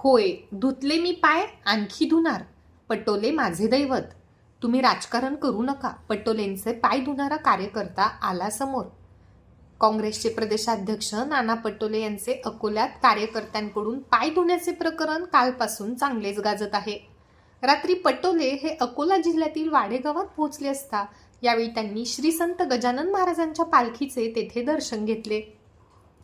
होय धुतले मी पाय आणखी धुणार. पटोले माझे दैवत. तुम्ही राजकारण करू नका. पटोलेंचे पाय धुणारा कार्यकर्ता आला समोर. काँग्रेसचे प्रदेशाध्यक्ष नाना पटोले यांचे अकोल्यात कार्यकर्त्यांकडून पाय धुण्याचे प्रकरण कालपासून चांगलेच गाजत आहे. रात्री पटोले हे अकोला जिल्ह्यातील वाडेगावात पोहोचले असता यावेळी त्यांनी श्री संत गजानन महाराजांच्या पालखीचे तेथे दर्शन घेतले.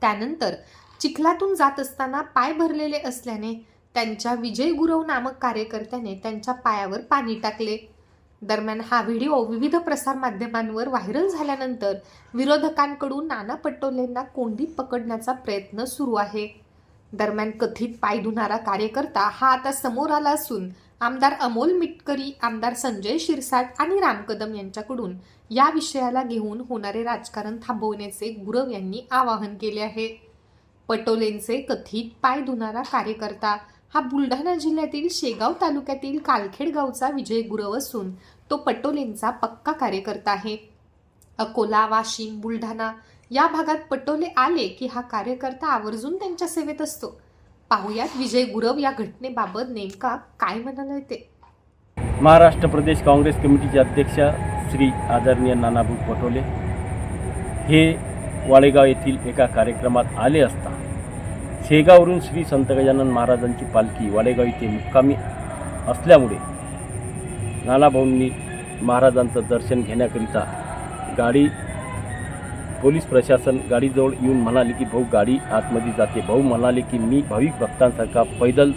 त्यानंतर चिखलातून जात असताना पाय भरलेले असल्याने त्यांच्या विजय गुरव नामक कार्यकर्त्याने त्यांच्या पायावर पाणी टाकले. दरम्यान हा व्हिडिओ विविध प्रसार माध्यमांवर व्हायरल झाल्यानंतर विरोधकांकडून नाना पटोलेंना कोंडीत पकडण्याचा प्रयत्न सुरू आहे. दरम्यान कथित पाय धुणारा कार्यकर्ता हा आता समोर आला असून आमदार अमोल मिटकरी आमदार संजय शिरसाट आणि राम कदम यांच्याकडून या विषयाला घेऊन होणारे राजकारण थांबवण्याचे गुरव यांनी आवाहन केले आहे. पटोलेंचे कथित पाय धुणारा कार्यकर्ता. हा बुलढाणा जिल्ह्यातील शेगाव तालुक्यातील कालखेड गावचा विजय गुरव असून तो पटोलेंचा पक्का कार्यकर्ता आहे. अकोला वाशिम बुलढाणा या भागात पटोले आले की हा कार्यकर्ता आवर्जून त्यांच्या सेवेत असतो. पाहुयात विजय गुरव या घटनेबाबत नेमका काय म्हणाले ते महाराष्ट्र प्रदेश काँग्रेस कमिटीचे अध्यक्ष श्री आदरणीय नानाभाऊ पटोले हे वाळेगाव येथील एका कार्यक्रमात आले असता शेगावरून श्री संत गजानन महाराजांची पालखी वाडेगाव इथे मुक्कामी असल्यामुळे नानाभाऊंनी महाराजांचं दर्शन घेण्याकरिता गाडी पोलीस प्रशासन गाडीजवळ येऊन म्हणाले की भाऊ गाडी आतमध्ये जाते. भाऊ म्हणाले की मी भाविक भक्तांसारखा पैदल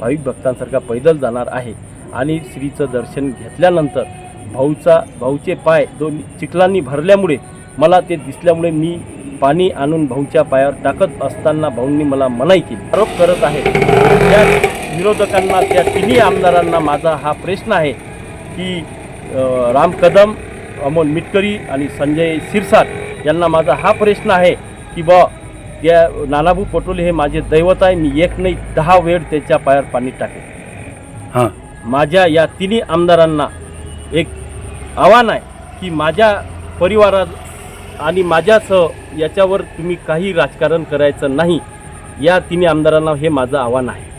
भाविक भक्तांसारखा पैदल जाणार आहे. आणि श्रीचं दर्शन घेतल्यानंतर भाऊचा भाऊचे पाय दोन चिखलांनी भरल्यामुळे मला ते दिसल्यामुळे मी पाणी आणून भाऊच्या पायावर टाकत असताना भाऊंनी मला मनाई केली. आरोप करत आहे. त्या विरोधकांना त्या तिन्ही आमदारांना माझा हा प्रश्न आहे की राम कदम अमोल मिटकरी आणि संजय शिरसाट यांना माझा हा प्रश्न आहे की बा त्या नानाभाऊ पटोले हे माझे दैवत आहे मी एक नाही दहा वेळ त्याच्या पायावर पाणी टाकेन. हां. माझ्या या तिन्ही आमदारांना एक आव्हान आहे की माझ्या परिवारात आणि माझ्यासह याच्यावर तुम्ही काही राजकारण करायचं नाही. या तिन्ही आमदारांना हे माझं आव्हान आहे.